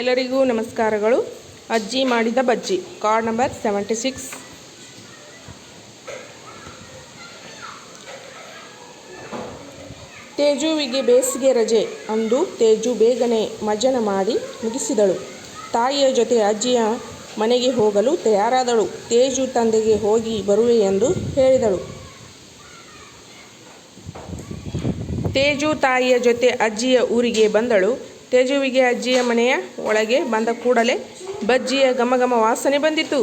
ಎಲ್ಲರಿಗೂ ನಮಸ್ಕಾರಗಳು. ಅಜ್ಜಿ ಮಾಡಿದ ಬಜ್ಜಿ ಕಾರ್ಡ್ ನಂಬರ್ ಸೆವೆಂಟಿ ಸಿಕ್ಸ್ ತೇಜುವಿಗೆ ಬೇಸಿಗೆ ರಜೆ ಅಂದು ತೇಜು ಬೇಗನೆ ಮಜನ ಮಾಡಿ ಮುಗಿಸಿದಳು. ತಾಯಿಯ ಜೊತೆ ಅಜ್ಜಿಯ ಮನೆಗೆ ಹೋಗಲು ತಯಾರಾದಳು. ತೇಜು ತಂದೆಗೆ ಹೋಗಿ ಬರುವೆ ಎಂದು ಹೇಳಿದಳು. ತೇಜು ತಾಯಿಯ ಜೊತೆ ಅಜ್ಜಿಯ ಊರಿಗೆ ಬಂದಳು. ತೇಜುವಿಗೆ ಅಜ್ಜಿಯ ಮನೆಯ ಒಳಗೆ ಬಂದ ಕೂಡಲೇ ಬಜ್ಜಿಯ ಘಮ ವಾಸನೆ ಬಂದಿತು.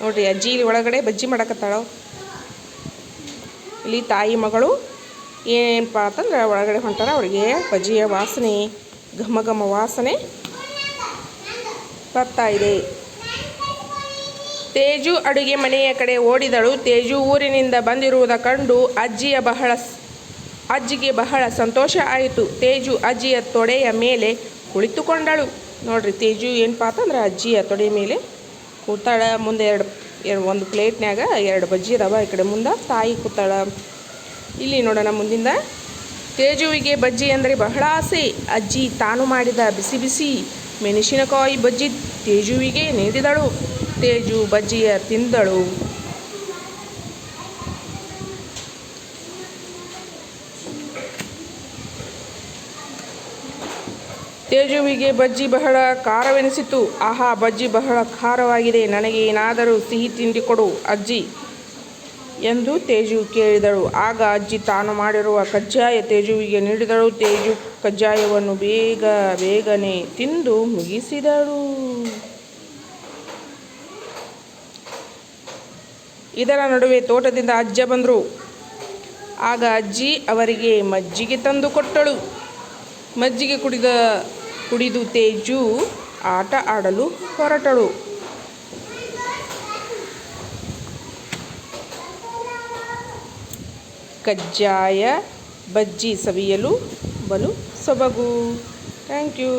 ನೋಡ್ರಿ, ಅಜ್ಜಿ ಇಲ್ಲಿ ಒಳಗಡೆ ಬಜ್ಜಿ ಮಾಡಕತ್ತಾಳ? ಇಲ್ಲಿ ತಾಯಿ ಮಗಳು ಏನಪ್ಪ ಅಂತಂದ್ರೆ ಒಳಗಡೆ ಹೊಂಟಾರ, ಅವರಿಗೆ ಬಜ್ಜಿಯ ವಾಸನೆ ಘಮ ವಾಸನೆ ಬರ್ತಾ ಇದೆ. ತೇಜು ಅಡುಗೆ ಮನೆಯ ಕಡೆ ಓಡಿದಳು. ತೇಜು ಊರಿನಿಂದ ಬಂದಿರುವುದ ಕಂಡು ಅಜ್ಜಿಯ ಬಹಳ ಅಜ್ಜಿಗೆ ಬಹಳ ಸಂತೋಷ ಆಯಿತು. ತೇಜು ಅಜ್ಜಿಯ ತೊಡೆಯ ಮೇಲೆ ಕುಳಿತುಕೊಂಡಳು. ನೋಡ್ರಿ, ತೇಜು ಏನಪ್ಪ ಅಂತಂದ್ರೆ ಅಜ್ಜಿಯ ತೊಡೆ ಮೇಲೆ ಕೂತಾಳ. ಮುಂದೆ ಎರಡು ಎರಡು, ಒಂದು ಪ್ಲೇಟ್ನ್ಯಾಗ ಎರಡು ಬಜ್ಜಿ ಅದಾವ. ಈ ಕಡೆ ಮುಂದೆ ತಾಯಿ ಕೂತಾಳ. ಇಲ್ಲಿ ನೋಡೋಣ ಮುಂದಿಂದ. ತೇಜುವಿಗೆ ಬಜ್ಜಿ ಅಂದರೆ ಬಹಳ ಆಸೆ. ಅಜ್ಜಿ ತಾನು ಮಾಡಿದ ಬಿಸಿ ಬಿಸಿ ಮೆಣಸಿನಕಾಯಿ ಬಜ್ಜಿ ತೇಜುವಿಗೆ ನೀಡಿದಳು. ತೇಜು ಬಜ್ಜಿಯ ತಿಂದಳು. ತೇಜುವಿಗೆ ಬಜ್ಜಿ ಬಹಳ ಖಾರವೆನಿಸಿತು ಆಹಾ, ಬಜ್ಜಿ ಬಹಳ ಖಾರವಾಗಿದೆ. ನನಗೆ ಏನಾದರೂ ಸಿಹಿ ತಿಂಡಿ ಕೊಡು ಅಜ್ಜಿ ಎಂದು ತೇಜು ಕೇಳಿದಳು. ಆಗ ಅಜ್ಜಿ ತಾನು ಮಾಡಿರುವ ಕಜ್ಜಾಯ ತೇಜುವಿಗೆ ನೀಡಿದಳು. ತೇಜು ಕಜ್ಜಾಯವನ್ನು ಬೇಗ ಬೇಗನೆ ತಿಂದು ಮುಗಿಸಿದಳು. ಇದರ ನಡುವೆ ತೋಟದಿಂದ ಅಜ್ಜ ಬಂದರು. ಆಗ ಅಜ್ಜಿ ಅವರಿಗೆ ಮಜ್ಜಿಗೆ ತಂದು ಕೊಟ್ಟಳು. ಮಜ್ಜಿಗೆ ಕುಡಿದ ಕುಡಿದು ತೇಜು ಆಟ ಆಡಲು ಹೊರಟಳು. ಕಜ್ಜಾಯ ಬಜ್ಜಿ ಸವಿಯಲು ಬಲು ಸೊಬಗು. Thank you.